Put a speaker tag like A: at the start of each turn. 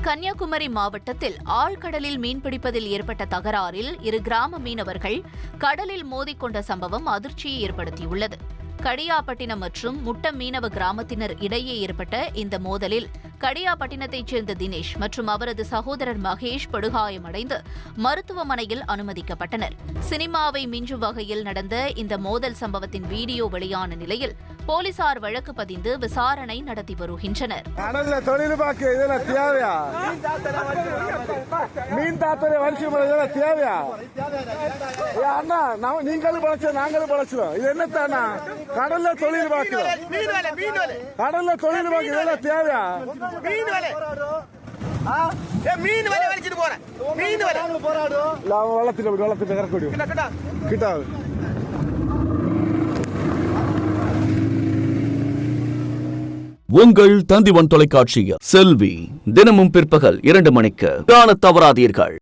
A: கன்னியாகுமரி மாவட்டத்தில் ஆழ்கடலில் மீன்பிடிப்பதில் ஏற்பட்ட தகராறில் இரு கிராம மீனவர்கள் கடலில் மோதிக்கொண்ட சம்பவம் அதிர்ச்சியை ஏற்படுத்தியுள்ளது. கடியாப்பட்டினம் மற்றும் முட்ட மீனவ கிராமத்தினர் இடையே ஏற்பட்ட இந்த மோதலில் கடியாப்பட்டினத்தைச் சேர்ந்த தினேஷ் மற்றும் அவரது சகோதரர் மகேஷ் படுகாயமடைந்து மருத்துவமனையில் அனுமதிக்கப்பட்டனர். சினிமாவை மிஞ்சும் வகையில் நடந்த இந்த மோதல் சம்பவத்தின் வீடியோ வெளியான நிலையில் போலீசார் வழக்கு பதிந்து விசாரணை நடத்தி வருகின்றனர்.
B: மீன் தாத்தரை வரிசை இதெல்லாம் தேவையா? அண்ணா நீங்களும் பழச்சோம் நாங்களும் பழச்சோம் இது என்னத்தானா கடல்ல தொழில் பார்க்கிறோம் கடல்ல தொழில் பார்க்க இதெல்லாம் தேவையா?
C: மீன் வேலை. வலிச்சிட்டு போறேன். மீன் வேலை.
B: அவன் வளர்த்துட்டு வளர்த்துட்டு
C: கிட்ட.
B: கிட்டாது
D: உங்கள் தந்திவன் தொலைக்காட்சியில் செல்வி தினமும் பிற்பகல் இரண்டு மணிக்கு. காண தவறாதீர்கள்.